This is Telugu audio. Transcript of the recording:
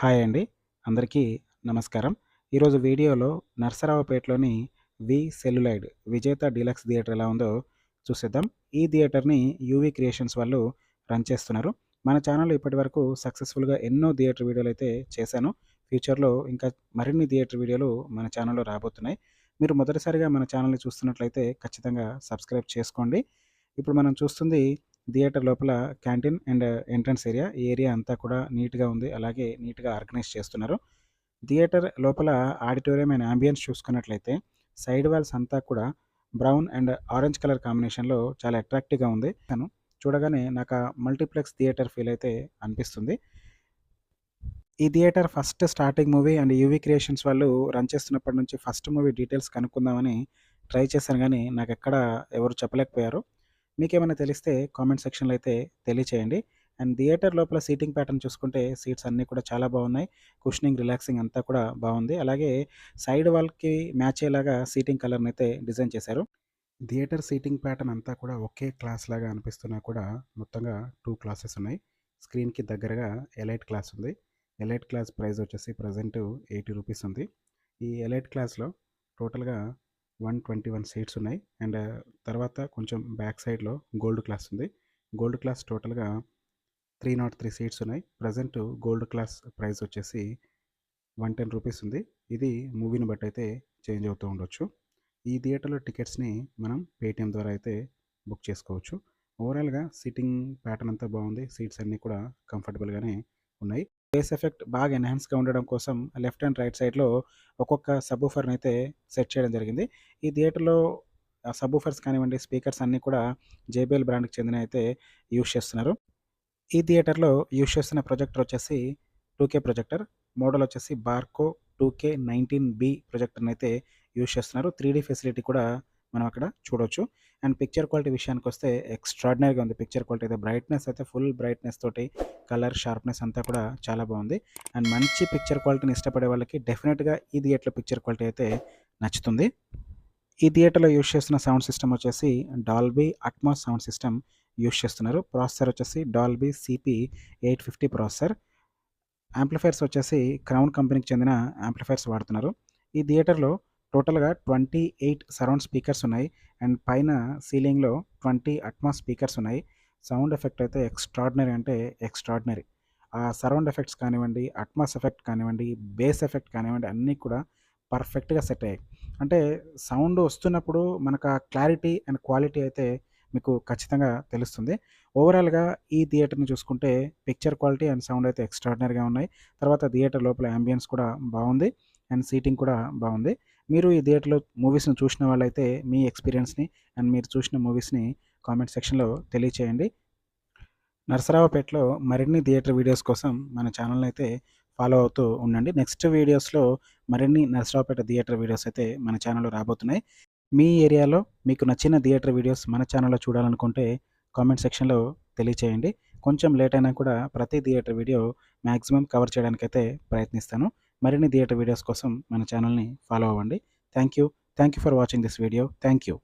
హాయ్ అండి. అందరికీ నమస్కారం. ఈరోజు వీడియోలో నర్సరావుపేటలోని V celluloid Vijetha deluxe theatre ఎలా ఉందో చూసేద్దాం. ఈ థియేటర్ని యూవీ క్రియేషన్స్ వాళ్ళు రన్ చేస్తున్నారు. మన ఛానల్ ఇప్పటి వరకు సక్సెస్ఫుల్గా ఎన్నో థియేటర్ వీడియోలు అయితే చేశాను. ఫ్యూచర్లో ఇంకా మరిన్ని థియేటర్ వీడియోలు మన ఛానల్లో రాబోతున్నాయి. మీరు మొదటిసారిగా మన ఛానల్ని చూస్తున్నట్లయితే ఖచ్చితంగా సబ్స్క్రైబ్ చేసుకోండి. ఇప్పుడు మనం చూస్తుంది థియేటర్ లోపల క్యాంటీన్ అండ్ ఎంట్రన్స్ ఏరియా. ఈ ఏరియా అంతా కూడా నీట్గా ఉంది. అలాగే నీట్గా ఆర్గనైజ్ చేస్తున్నారు. థియేటర్ లోపల ఆడిటోరియం అండ్ అంబియన్స్ చూసుకున్నట్లయితే సైడ్ వాల్స్ అంతా కూడా బ్రౌన్ అండ్ ఆరెంజ్ కలర్ కాంబినేషన్లో చాలా అట్రాక్టివ్గా ఉంది. తను చూడగానే నాకు మల్టీప్లెక్స్ థియేటర్ ఫీల్ అయితే అనిపిస్తుంది. ఈ theatre first starting movie and UV creations వాళ్ళు రన్ చేస్తున్నప్పటి నుంచి ఫస్ట్ మూవీ డీటెయిల్స్ కనుక్కుందామని ట్రై చేశాను కానీ నాకు ఎక్కడ ఎవరు చెప్పలేకపోయారు. మీకేమైనా తెలిస్తే కామెంట్ సెక్షన్లో అయితే తెలియచేయండి. అండ్ థియేటర్ లోపల సీటింగ్ ప్యాటర్న్ చూసుకుంటే సీట్స్ అన్నీ కూడా చాలా బాగున్నాయి. కుషనింగ్ రిలాక్సింగ్ అంతా కూడా బాగుంది. అలాగే సైడ్ వాల్కి మ్యాచ్ అయ్యేలాగా సీటింగ్ కలర్ని అయితే డిజైన్ చేశారు. థియేటర్ సీటింగ్ ప్యాటర్న్ అంతా కూడా ఒకే క్లాస్ లాగా అనిపిస్తున్నా కూడా మొత్తంగా టూ క్లాసెస్ ఉన్నాయి. స్క్రీన్కి దగ్గరగా ఎలైట్ క్లాస్ ఉంది. ఎలైట్ క్లాస్ ప్రైస్ వచ్చేసి ప్రజెంట్ ఎయిటీ రూపీస్ ఉంది. ఈ ఎలైట్ క్లాస్లో టోటల్గా వన్ ట్వంటీ వన్ సీట్స్ ఉన్నాయి. అండ్ తర్వాత కొంచెం బ్యాక్ సైడ్లో గోల్డ్ క్లాస్ ఉంది. గోల్డ్ క్లాస్ టోటల్గా త్రీ నాట్ త్రీ సీట్స్ ఉన్నాయి. ప్రజెంట్ గోల్డ్ క్లాస్ ప్రైస్ వచ్చేసి వన్ టెన్ రూపీస్ ఉంది. ఇది మూవీని బట్టి అయితే చేంజ్ అవుతూ ఉండొచ్చు. ఈ థియేటర్లో టికెట్స్ని మనం పేటిఎం ద్వారా అయితే బుక్ చేసుకోవచ్చు. ఓవరాల్గా సీటింగ్ ప్యాటర్న్ అంతా బాగుంది. సీట్స్ అన్నీ కూడా కంఫర్టబుల్గానే ఉన్నాయి. బేస్ ఎఫెక్ట్ బాగా ఎన్హాన్స్గా ఉండడం కోసం లెఫ్ట్ అండ్ రైట్ సైడ్లో ఒక్కొక్క సబ్బుఫర్ని అయితే సెట్ చేయడం జరిగింది. ఈ థియేటర్లో సబ్బుఫర్స్ కానివ్వండి స్పీకర్స్ అన్నీ కూడా జేబిఎల్ బ్రాండ్కి చెందిన అయితే యూస్ చేస్తున్నారు. ఈ థియేటర్లో యూస్ చేస్తున్న ప్రొజెక్టర్ వచ్చేసి టూకే ప్రొజెక్టర్ మోడల్ వచ్చేసి Barco two K nineteen B ప్రొజెక్టర్ని అయితే యూస్ చేస్తున్నారు. త్రీ ఫెసిలిటీ కూడా మనం అక్కడ చూడవచ్చు అండ్ పిక్చర్ క్వాలిటీ విషయానికి వస్తే ఎక్స్ట్రాడినరీగా ఉంది. పిక్చర్ క్వాలిటీ అయితే బ్రైట్నెస్ అయితే ఫుల్ బ్రైట్నెస్ తోటి కలర్ షార్ప్నెస్ అంతా కూడా చాలా బాగుంది. అండ్ మంచి పిక్చర్ క్వాలిటీని ఇష్టపడే వాళ్ళకి డెఫినెట్గా ఈ థియేటర్లో పిక్చర్ క్వాలిటీ అయితే నచ్చుతుంది. ఈ థియేటర్లో యూస్ చేస్తున్న సౌండ్ సిస్టమ్ వచ్చేసి Dolby Atmos sound system use చేస్తున్నారు. ప్రాసెసర్ వచ్చేసి Dolby C P eight fifty processor. Amplifiers వచ్చేసి క్రౌన్ కంపెనీకి చెందిన యాంప్లిఫైర్స్ వాడుతున్నారు. ఈ థియేటర్లో టోటల్గా ట్వంటీ ఎయిట్ సరౌండ్ స్పీకర్స్ ఉన్నాయి. అండ్ పైన సీలింగ్లో ట్వంటీ అట్మాస్ స్పీకర్స్ ఉన్నాయి. సౌండ్ ఎఫెక్ట్ అయితే ఎక్స్ట్రాడినరీ అంటే ఎక్స్ట్రాడినరీ. ఆ సరౌండ్ ఎఫెక్ట్స్ కానివ్వండి అట్మాస్ ఎఫెక్ట్ కానివ్వండి బేస్ ఎఫెక్ట్ కానివ్వండి అన్నీ కూడా పర్ఫెక్ట్గా సెట్ అయ్యాయి. అంటే సౌండ్ వస్తున్నప్పుడు మనకు ఆ క్లారిటీ అండ్ క్వాలిటీ అయితే మీకు ఖచ్చితంగా తెలుస్తుంది. ఓవరాల్గా ఈ థియేటర్ని చూసుకుంటే పిక్చర్ క్వాలిటీ అండ్ సౌండ్ అయితే ఎక్స్ట్రాడినరీగా ఉన్నాయి. తర్వాత థియేటర్ లోపల అంబియన్స్ కూడా బాగుంది. అండ్ సీటింగ్ కూడా బాగుంది. మీరు ఈ థియేటర్లో మూవీస్ని చూసిన వాళ్ళైతే మీ ఎక్స్పీరియన్స్ని అండ్ మీరు చూసిన మూవీస్ని కామెంట్ సెక్షన్లో తెలియచేయండి. నరసరావుపేటలో మరిన్ని థియేటర్ వీడియోస్ కోసం మన ఛానల్ని అయితే ఫాలో అవుతూ ఉండండి. నెక్స్ట్ వీడియోస్లో మరిన్ని నరసరావుపేట థియేటర్ వీడియోస్ అయితే మన ఛానల్లో రాబోతున్నాయి. మీ ఏరియాలో మీకు నచ్చిన థియేటర్ వీడియోస్ మన ఛానల్లో చూడాలనుకుంటే కామెంట్ సెక్షన్లో తెలియచేయండి. కొంచెం లేట్ అయినా కూడా ప్రతి థియేటర్ వీడియో మ్యాక్సిమం కవర్ చేయడానికైతే ప్రయత్నిస్తాను. మరిన్ని థియేటర్ వీడియోస్ కోసం మన ఛానల్ని ఫాలో అవ్వండి. Thank you thank you for watching this video. Thank you